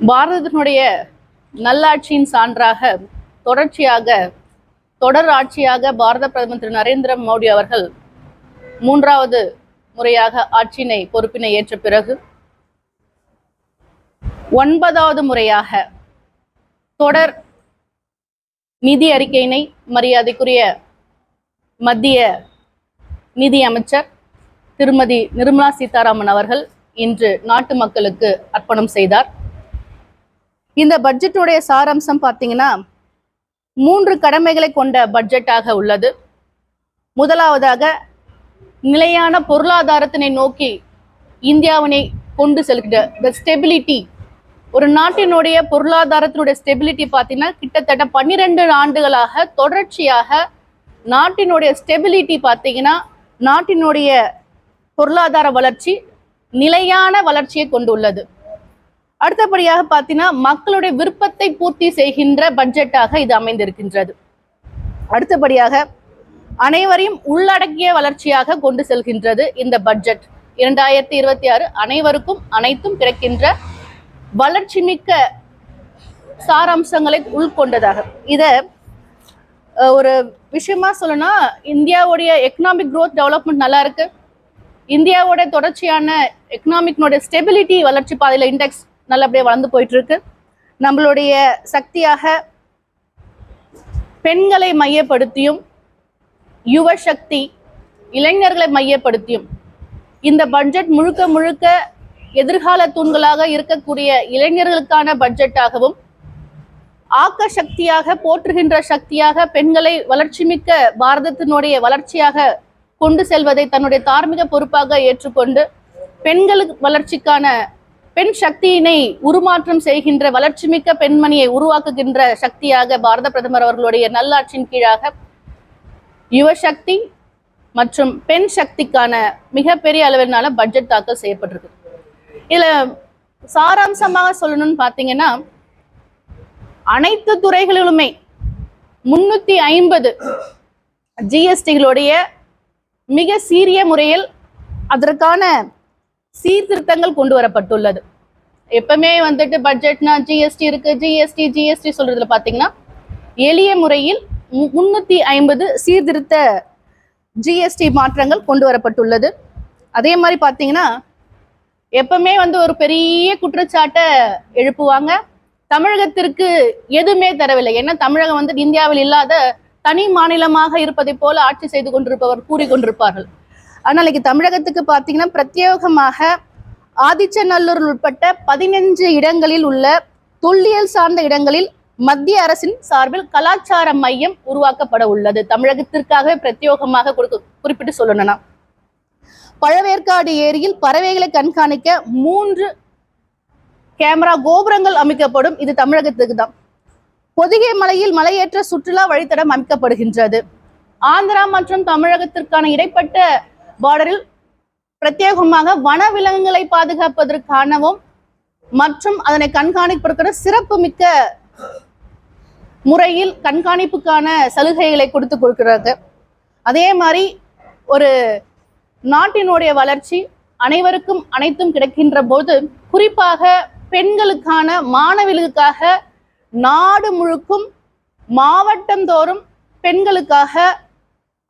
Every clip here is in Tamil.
பாரதத்தினுடைய நல்லாட்சியின் சான்றாக தொடர்ச்சியாக தொடர் ஆட்சியாக பாரத பிரதமர் திரு. நரேந்திர மோடி அவர்கள் மூன்றாவது முறையாக ஆட்சியினை பொறுப்பினை ஏற்ற பிறகு ஒன்பதாவது முறையாக தொடர் நிதி அறிக்கையினை மரியாதைக்குரிய மத்திய நிதி அமைச்சர் திருமதி நிர்மலா சீதாராமன் அவர்கள் இன்று நாட்டு மக்களுக்கு அர்ப்பணம் செய்தார். இந்த பட்ஜெட்டுடைய சாராம்சம் பார்த்தீங்கன்னா மூன்று கடமைகளை கொண்ட பட்ஜெட்டாக உள்ளது. முதலாவதாக நிலையான பொருளாதாரத்தினை நோக்கி இந்தியாவினை கொண்டு செல்கிற த ஸ்டெபிலிட்டி ஒரு நாட்டினுடைய பொருளாதாரத்தினுடைய ஸ்டெபிலிட்டி பார்த்தீங்கன்னா கிட்டத்தட்ட பன்னிரெண்டு ஆண்டுகளாக தொடர்ச்சியாக நாட்டினுடைய ஸ்டெபிலிட்டி பார்த்தீங்கன்னா நாட்டினுடைய பொருளாதார வளர்ச்சி நிலையான வளர்ச்சியை கொண்டுள்ளது. அடுத்தபடியாக பார்த்தீங்கன்னா மக்களுடைய விருப்பத்தை பூர்த்தி செய்கின்ற பட்ஜெட்டாக இது அமைந்திருக்கின்றது. அடுத்தபடியாக அனைவரையும் உள்ளடக்கிய வளர்ச்சியாக கொண்டு செல்கின்றது இந்த பட்ஜெட் இரண்டாயிரத்தி இருபத்தி ஆறு அனைவருக்கும் அனைத்தும் கிடைக்கின்ற வளர்ச்சி மிக்க சாராம்சங்களை உள்கொண்டதாக. இத ஒரு விஷயமா சொல்லணும்னா இந்தியாவுடைய எக்கனாமிக் குரோத் டெவலப்மெண்ட் நல்லா இருக்கு இந்தியாவோட தொடர்ச்சியான எக்கனாமிக்னுடைய ஸ்டெபிலிட்டி வளர்ச்சி பாதையில் இண்டெக்ஸ் நல்லபடியாக வளர்ந்து போயிட்டு இருக்கு நம்மளுடைய சக்தியாக பெண்களை மையப்படுத்தியும் யுவ சக்தி இளைஞர்களை மையப்படுத்தியும் இந்த பட்ஜெட் முழுக்க முழுக்க எதிர்கால தூண்களாக இருக்கக்கூடிய இளைஞர்களுக்கான பட்ஜெட்டாகவும் ஆக்க சக்தியாக போற்றுகின்ற சக்தியாக பெண்களை வளர்ச்சிமிக்க பாரதத்தினுடைய வளர்ச்சியாக கொண்டு செல்வதை தன்னுடைய தார்மீக பொறுப்பாக ஏற்றுக்கொண்டு பெண்களுக்கு வளர்ச்சிக்கான பெண் சக்தியினை உருமாற்றம் செய்கின்ற வளர்ச்சிமிக்க பெண்மணியை உருவாக்குகின்ற சக்தியாக பாரத பிரதமர் அவர்களுடைய நல்லாட்சியின் கீழாக யுவசக்தி மற்றும் பெண் சக்திக்கான மிகப்பெரிய அளவிலான பட்ஜெட் தாக்கல் செய்யப்பட்டிருக்கு. இதுல சாராம்சமாக சொல்லணும்னு பார்த்தீங்கன்னா அனைத்து துறைகளிலுமே முன்னூத்தி ஐம்பது ஜிஎஸ்டிகளுடைய மிக சீரிய முறையில் அதற்கான சீர்திருத்தங்கள் கொண்டு வரப்பட்டுள்ளது. எப்பவுமே வந்துட்டு பட்ஜெட்னா ஜிஎஸ்டி இருக்கு. ஜிஎஸ்டி ஜிஎஸ்டி சொல்றதுல பாத்தீங்கன்னா எளிய முறையில் முன்னூத்தி ஐம்பது சீர்திருத்த ஜிஎஸ்டி மாற்றங்கள் கொண்டு வரப்பட்டுள்ளது. அதே மாதிரி பாத்தீங்கன்னா எப்பவுமே வந்து ஒரு பெரிய குற்றச்சாட்டை எழுப்புவாங்க. தமிழகத்திற்கு எதுவுமே தரவில்லை. ஏன்னா தமிழகம் வந்து இந்தியாவில் இல்லாத தனி மாநிலமாக இருப்பதை போல ஆட்சி செய்து கொண்டிருப்பவர் கூறிக்கொண்டிருப்பார்கள். ஆனால் இன்னைக்கு தமிழகத்துக்கு பார்த்தீங்கன்னா பிரத்யேகமாக ஆதிச்சநல்லூர் உட்பட்ட பதினஞ்சு இடங்களில் உள்ள தொல்லியல் சார்ந்த இடங்களில் மத்திய அரசின் சார்பில் கலாச்சார மையம் உருவாக்கப்பட உள்ளது. தமிழகத்திற்காகவே பிரத்யேகமாக கொடுக்க குறிப்பிட்டு சொல்லணும்னா. பழவேற்காடு ஏரியில் பறவைகளை கண்காணிக்க மூன்று கேமரா கோபுரங்கள் அமைக்கப்படும். இது தமிழகத்துக்கு தான். பொதிகை மலையில் மலையேற்ற சுற்றுலா வழித்தடம் அமைக்கப்படுகின்றது. ஆந்திரா மற்றும் தமிழகத்திற்கான இடைப்பட்ட பார்டரில் பிரத்யேகமாக வனவிலங்குகளை பாதுகாப்பதற்கானவும் மற்றும் அதனை கண்காணிப்பதற்கான சிறப்பு மிக்க முறையில் கண்காணிப்புக்கான சலுகைகளை கொடுத்து கொடுக்கிறது. அதே மாதிரி ஒரு நாட்டினுடைய வளர்ச்சி அனைவருக்கும் அனைத்தும் கிடைக்கின்ற போது குறிப்பாக பெண்களுக்கான மாணவிகளுக்காக நாடு முழுக்கும் மாவட்டந்தோறும் பெண்களுக்காக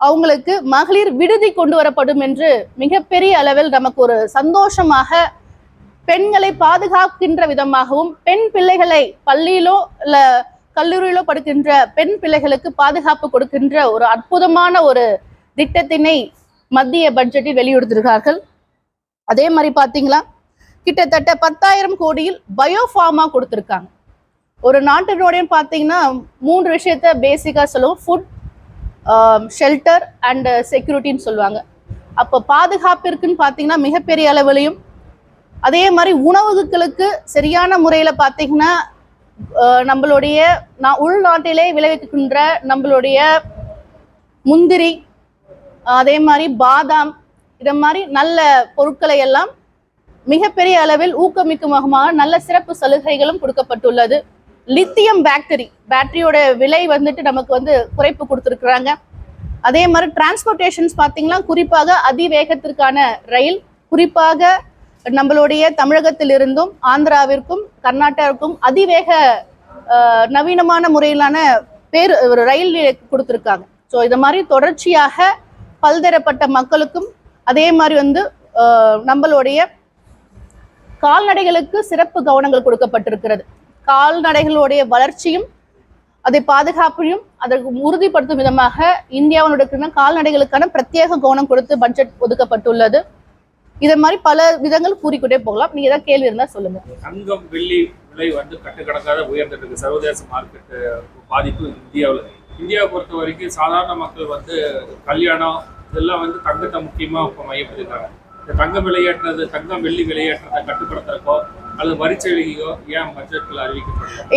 அவங்களுக்கு மகளிர் விடுதி கொண்டு வரப்படும் என்று மிகப்பெரிய அளவில் நமக்கு ஒரு சந்தோஷமாக பெண்களை பாதுகாக்கின்ற விதமாகவும் பெண் பிள்ளைகளை பள்ளியிலோ இல்ல கல்லூரியிலோ படிக்கின்ற பெண் பிள்ளைகளுக்கு பாதுகாப்பு கொடுக்கின்ற ஒரு அற்புதமான ஒரு திட்டத்தினை மத்திய பட்ஜெட்டில் வெளியிடுத்திருக்கார்கள் அதே மாதிரி பாத்தீங்களா கிட்டத்தட்ட பத்தாயிரம் கோடியில் பயோஃபார்மா கொடுத்துருக்காங்க. ஒரு நாட்டினுடைய பார்த்தீங்கன்னா மூன்று விஷயத்த பேசிக்காக சொல்லுவோம். ஃபுட் ஷெல்டர் அண்ட் செக்யூரிட்டின்னு சொல்லுவாங்க. அப்போ பாதுகாப்பிற்குன்னு பார்த்தீங்கன்னா மிகப்பெரிய அளவிலையும் அதே மாதிரி உணவுகளுக்கு சரியான முறையில் பார்த்தீங்கன்னா uh, நம்மளுடைய நான் உள்நாட்டிலே விளைவிக்கின்ற நம்மளுடைய முந்திரி அதே மாதிரி பாதாம் இதை மாதிரி நல்ல பொருட்களை எல்லாம் மிகப்பெரிய அளவில் ஊக்கமிக்கும் வகமாக நல்ல சிறப்பு சலுகைகளும் கொடுக்கப்பட்டுள்ளது. லித்தியம் பேட்டரி பேட்டரியோட விலை வந்துட்டு நமக்கு வந்து குறைப்பு கொடுத்துருக்குறாங்க. அதே மாதிரி டிரான்ஸ்போர்ட்டேஷன்ஸ் பார்த்தீங்கன்னா குறிப்பாக அதிவேகத்திற்கான ரயில் குறிப்பாக நம்மளுடைய தமிழகத்திலிருந்தும் ஆந்திராவிற்கும் கர்நாடகாவிற்கும் அதிவேக நவீனமான முறையிலான பேர் ஒரு ரயில் கொடுத்துருக்காங்க. ஸோ இது மாதிரி தொடர்ச்சியாக பல்தரப்பட்ட மக்களுக்கும் அதே மாதிரி வந்து நம்மளுடைய கால்நடைகளுக்கு சிறப்பு கவனங்கள் கொடுக்கப்பட்டிருக்கிறது. கால்நடைகளுடைய வளர்ச்சியும் அதை பாதுகாப்பையும் அதற்கு உறுதிப்படுத்தும் விதமாக இந்தியாவினுடைய கால்நடைகளுக்கான பிரத்யேக கவனம் கொடுத்து பட்ஜெட் ஒதுக்கப்பட்டுள்ளது. இதை மாதிரி பல விதங்கள் கூறிக்கொண்டே போகலாம். நீங்க ஏதாவது கேள்வி இருந்தா சொல்லுங்க. தங்கம் வெள்ளி விலை வந்து கட்டுக்கடங்காத உயர்ந்துட்டு இருக்கு சர்வதேச மார்க்கெட் பாதிப்பு இந்தியாவில். இந்தியாவை பொறுத்த வரைக்கும் சாதாரண மக்கள் வந்து கல்யாணம் இதெல்லாம் வந்து தங்கத்தை முக்கியமாக இப்போ மையப்படுத்திருக்காங்க. இந்த தங்கம் விலையேற்றது தங்கம் வெள்ளி விளையாட்டுறதை கட்டுப்படுத்துறக்கோ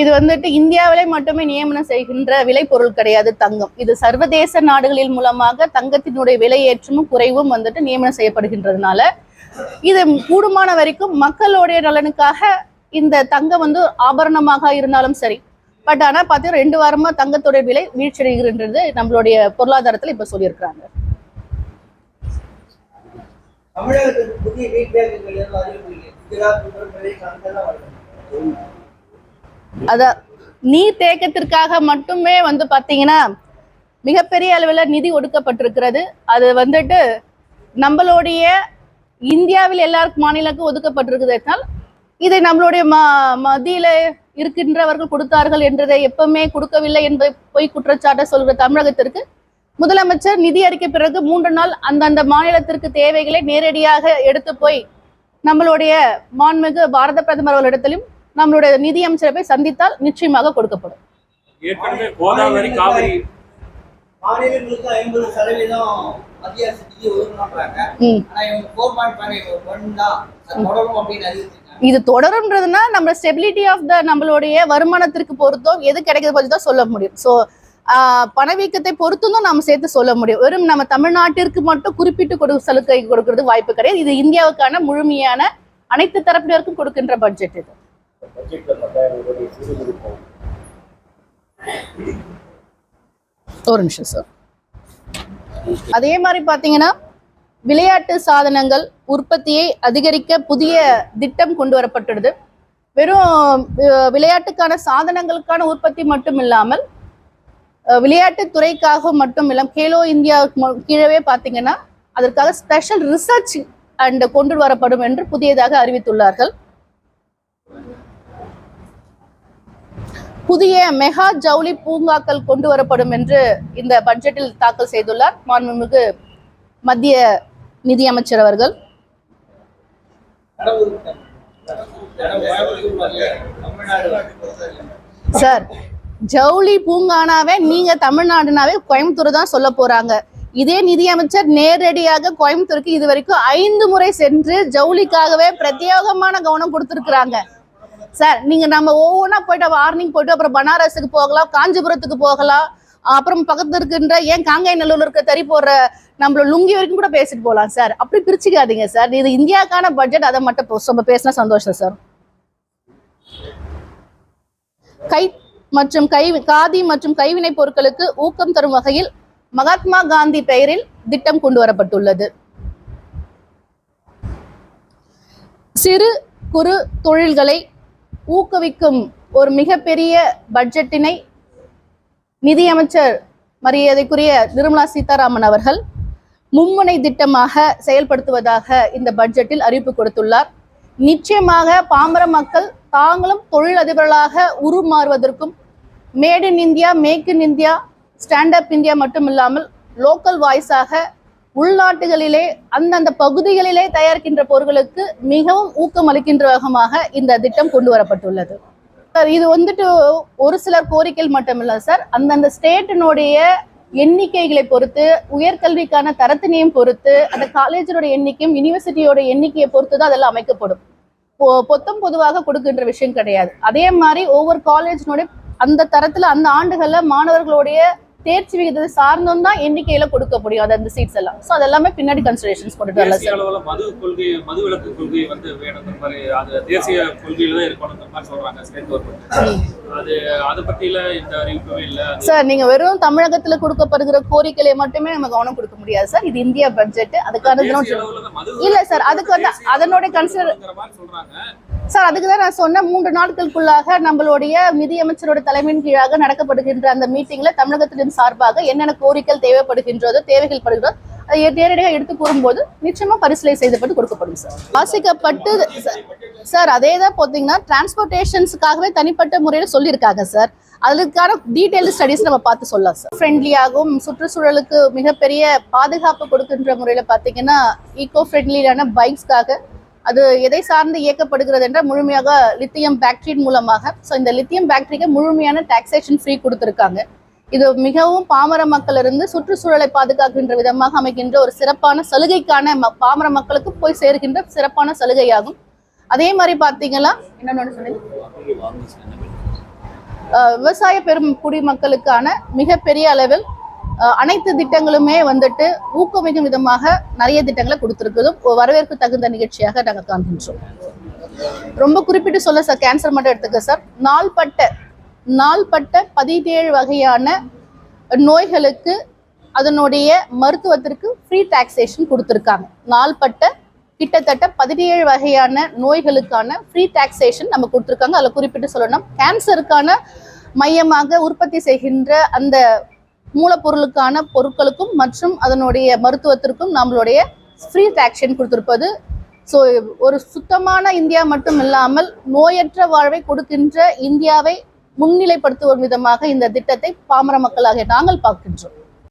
இது வந்துட்டு இந்தியாவிலே மட்டுமே நியமனம் செய்கின்ற விளைபொருள் கிடையாது தங்கம். இது சர்வதேச நாடுகளின் மூலமாக தங்கத்தினுடைய விலையேற்றமும் குறைவும் வந்துட்டு நியமனம் செய்யப்படுகின்றதுனால இது கூடுமான வரைக்கும் மக்களுடைய நலனுக்காக இந்த தங்கம் வந்து ஆபரணமாக இருந்தாலும் சரி பட் ஆனா பார்த்தீங்கன்னா ரெண்டு வாரமா தங்கத்தோட விலை வீழ்ச்சியடைகின்றது நம்மளுடைய பொருளாதாரத்துல இப்ப சொல்லியிருக்கிறாங்க. தமிழகத்துக்கு புதிய அத நீர் தேக்கத்திற்காக மட்டுமே வந்து பாத்தீங்கன்னா மிகப்பெரிய அளவில் நிதி ஒடுக்கப்பட்டிருக்கிறது அது வந்துட்டு நம்மளுடைய இந்தியாவில் எல்லாருக்கும் மாநிலக்கும் ஒதுக்கப்பட்டிருக்கிறதுனால் இதை நம்மளுடைய ம மதியில இருக்கின்றவர்கள் கொடுத்தார்கள் என்றதை எப்பவுமே கொடுக்கவில்லை என்பதை பொய் குற்றச்சாட்டை சொல்கிற தமிழகத்திற்கு முதலமைச்சர் நிதி அறிக்கை பிறகு மூன்று நாள் அந்தந்த மாநிலத்திற்கு தேவைகளை நேரடியாக எடுத்து போய் நம்மளுடைய மாண்புமிகு பாரத பிரதமர் அவர்களிடத்திலும் நம்மளுடைய நிதி அமைச்சரை போய் சந்தித்தால் நிச்சயமாக கொடுக்கப்படும். ஏற்கனவே கோதாவரி காவிரி மாநிலங்களுக்கு ஐம்பது சதவீதம் மத்திய அரசு நிதி ஒதுக்கணும்ன்றாங்க ம். ஆனா இவங்க ஃபோர் பாயிண்ட் ஃபைவ் ஒன் தான். அது தொடரும் அப்படின்னு அறிவிச்சிருக்காங்க. இது தொடரும்ன்றதுன்னா நம்ம ஸ்டெபிலிட்டி ஆஃப் த நம்மளுடைய வருமானத்திற்கு பொறுத்தும் எது கிடைக்கிறது பற்றி தான் சொல்ல முடியும். ஸோ பணவீக்கத்தை பொறுத்தும் நாம் சேர்த்து சொல்ல முடியும். வெறும் நம்ம தமிழ்நாட்டிற்கு மட்டும் குறிப்பிட்டு கொடு சலுகை கொடுக்கறது வாய்ப்பு கிடையாது. இது இந்தியாவுக்கான முழுமையான அனைத்து தரப்பினருக்கும் கொடுக்கின்ற பட்ஜெட் இது. ஒரு நிமிஷம் சார் அதே மாதிரி பார்த்தீங்கன்னா விளையாட்டு சாதனங்கள் உற்பத்தியை அதிகரிக்க புதிய திட்டம் கொண்டு வரப்பட்டுள்ளது வெறும் விளையாட்டுக்கான சாதனங்களுக்கான உற்பத்தி மட்டும் இல்லாமல் விளையாட்டு துறைக்காக மட்டும் இல்லாமல் கேலோ இந்தியா கீழே கீழவே பார்த்தீங்கன்னா அதற்காக ஸ்பெஷல் ரிசர்ச் அண்ட் கொண்டு வரப்படும் என்று புதியதாக அறிவித்துள்ளார்கள் புதிய மெகா ஜவுளி பூங்காக்கள் கொண்டு வரப்படும் என்று இந்த பட்ஜெட்டில் தாக்கல் செய்துள்ளார் மாண்புமிகு மத்திய நிதியமைச்சர் அவர்கள் சார் ஜவுளி பூங்கானாவே நீங்க தமிழ்நாடுனாவே கோயம்புத்தூர் தான் சொல்ல போறாங்க. இதே நிதியமைச்சர் நேரடியாக கோயம்புத்தூருக்கு இது வரைக்கும் ஐந்து முறை சென்று ஜவுளிக்காகவே பிரத்யேகமான கவனம் கொடுத்துருக்குறாங்க. சார் நீங்க நம்ம ஒவ்வொன்றா போயிட்டு வார்னிங் போயிட்டு அப்புறம் பனாரஸுக்கு போகலாம் காஞ்சிபுரத்துக்கு போகலாம் அப்புறம் பக்கத்துல இருக்கின்ற ஏன் காங்காய் நல்லூர்ல இருக்க தறி போடுற நம்மள லுங்கி வரைக்கும் கூட பேசிட்டு போகலாம் சார். அப்படி பிரிச்சுக்காதீங்க சார். இது இந்தியாக்கான பட்ஜெட் அதை மட்டும் நம்ம பேசினா சந்தோஷம் சார். கை மற்றும் கை காதி மற்றும் கைவினை பொருட்களுக்கு ஊக்கம் தரும் வகையில் மகாத்மா காந்தி பெயரில் திட்டம் கொண்டு வரப்பட்டுள்ளது சிறு குறு தொழில்களை ஊக்குவிக்கும் ஒரு மிகப்பெரிய பட்ஜெட்டினை நிதியமைச்சர் மரியாதைக்குரிய நிர்மலா சீதாராமன் அவர்கள் மும்முனை திட்டமாக செயல்படுத்துவதாக இந்த பட்ஜெட்டில் அறிவிப்பு கொடுத்துள்ளார். நிச்சயமாக பாமர மக்கள் தாங்களும் தொழிலதிபர்களாக உருமாறுவதற்கும் made in India make in India stand up India மட்டும் இல்லாமல் லோக்கல் வாய்ஸாக உள்நாட்டுகளிலே அந்தந்த பகுதிகளிலே தயாரிக்கின்ற பொருட்களுக்கு மிகவும் ஊக்கம் அளிக்கின்ற வகமாக இந்த திட்டம் கொண்டு வரப்பட்டுள்ளது. சார் இது வந்துட்டு ஒரு சிலர் கோரிக்கைகள் மட்டுமில்லை சார். அந்தந்த ஸ்டேட்டினுடைய எண்ணிக்கைகளை பொறுத்து உயர்கல்விக்கான தரத்தினையும் பொறுத்து அந்த காலேஜோட எண்ணிக்கையும் யூனிவர்சிட்டியோட எண்ணிக்கையை பொறுத்து தான் அதெல்லாம் அமைக்கப்படும். பொ- பொத்தம் பொதுவாக கொடுக்கின்ற விஷயம் கிடையாது. அதே மாதிரி ஒவ்வொரு காலேஜினுடைய அந்த தரத்துல அந்த ஆண்டுகள்ல மாணவர்களுடைய தேர்ச்சி விகிதத்தை சார்ந்தும் தான் எண்ணிக்கையில கொடுக்க முடியும். அது அந்த சீட்ஸ் எல்லாம். ஸோ அதெல்லாமே பின்னாடி கன்சிடரேஷன்ஸ் கொண்டுட்டு வரல சார் மது கொள்கை மது விலக்கு கொள்கை வந்து வேணுங்கிற மாதிரி அது தேசிய கொள்கையில தான் இருக்கணுங்கிற மாதிரி சொல்றாங்க ஸ்டேட் கவர்மெண்ட் அது அதை பத்தியில இந்த அறிவிப்புமே இல்ல. அது சார் நீங்க வெறும் தமிழகத்துல கொடுக்கப்படுகிற கோரிக்கைகளை மட்டுமே நம்ம கவனம் கொடுக்க முடியாது சார் இது இந்தியா பட்ஜெட் அதுக்கான இல்ல சார் அதுக்கு வந்து தேசிய அதனோட சார் அதுக்கு தான் நான் சொன்ன மூன்று நாட்களுக்குள்ளாக நம்மளுடைய நிதியமைச்சரோட தலைமையின் கீழாக நடக்கப்படுகின்ற அந்த மீட்டிங்ல தமிழகத்தின் சார்பாக என்னென்ன கோரிக்கைகள் தேவைப்படுகின்றதோ தேவைகள் படுகிறதோ அதை நேரடியாக எடுத்து கூறும்போது நிச்சயமா பரிசீலனை செய்யப்பட்டு கொடுக்கப்படும் சார். வாசிக்கப்பட்டு சார் அதே தான் பார்த்தீங்கன்னா டிரான்ஸ்போர்ட்டேஷன்ஸுக்காகவே தனிப்பட்ட முறையில் சொல்லியிருக்காங்க சார். அதுக்கான டீட்டெயில் ஸ்டடிஸ் நம்ம பார்த்து சொல்லலாம் சார். ஃப்ரெண்ட்லியாகவும் சுற்றுச்சூழலுக்கு மிகப்பெரிய பாதுகாப்பு கொடுக்கின்ற முறையில் பார்த்தீங்கன்னா ஈகோ ஃப்ரெண்ட்லியான பைக்ஸ்க்காக அது எதை சார்ந்து இயக்கப்படுகிறது என்றால் முழுமையாக லித்தியம் பேக்டரியின் மூலமாக. ஸோ இந்த லித்தியம் பேக்டரிக்கு முழுமையான டாக்ஸேஷன் ஃப்ரீ கொடுத்துருக்காங்க. இது மிகவும் பாமர மக்கள் இருந்து சுற்றுச்சூழலை பாதுகாக்கின்ற விதமாக அமைக்கின்ற ஒரு சிறப்பான சலுகைக்கான ம- பாமர மக்களுக்கு போய் சேர்கின்ற சிறப்பான சலுகையாகும். அதே மாதிரி பார்த்தீங்கன்னா என்னென்னு சொன்னீங்க விவசாய பெரும் குடிமக்களுக்கான மிகப்பெரிய அளவில் அனைத்து திட்டங்களுமே வந்துட்டு ஊக்குவிக்கும் விதமாக நிறைய திட்டங்களை கொடுத்துருக்குதும் வரவேற்பு தகுந்த நிகழ்ச்சியாக நாங்கள் காண்கின்றோம். ரொம்ப குறிப்பிட்டு சொல்ல சார் கேன்சர் மட்டும் எடுத்துக்க சார் நாள்பட்ட நாள்பட்ட பதினேழு வகையான நோய்களுக்கு அதனுடைய மருத்துவத்திற்கு ஃப்ரீ டாக்ஸேஷன் கொடுத்துருக்காங்க. நாள்பட்ட கிட்டத்தட்ட பதினேழு வகையான நோய்களுக்கான ஃப்ரீ டாக்ஸேஷன் நம்ம கொடுத்துருக்காங்க. அதில் குறிப்பிட்டு சொல்லணும் கேன்சருக்கான மையமாக உற்பத்தி செய்கின்ற அந்த மூலப்பொருளுக்கான பொருட்களுக்கும் மற்றும் அதனுடைய மருத்துவத்திற்கும் நம்மளுடைய ஃப்ரீ டாக்ஷன் கொடுத்துருப்பது. ஸோ ஒரு சுத்தமான இந்தியா மட்டும் இல்லாமல் நோயற்ற வாழ்வை கொடுக்கின்ற இந்தியாவை முன்னிலைப்படுத்துவோம் விதமாக இந்த திட்டத்தை பாமர மக்களாகிய நாங்கள் பார்க்கின்றோம்.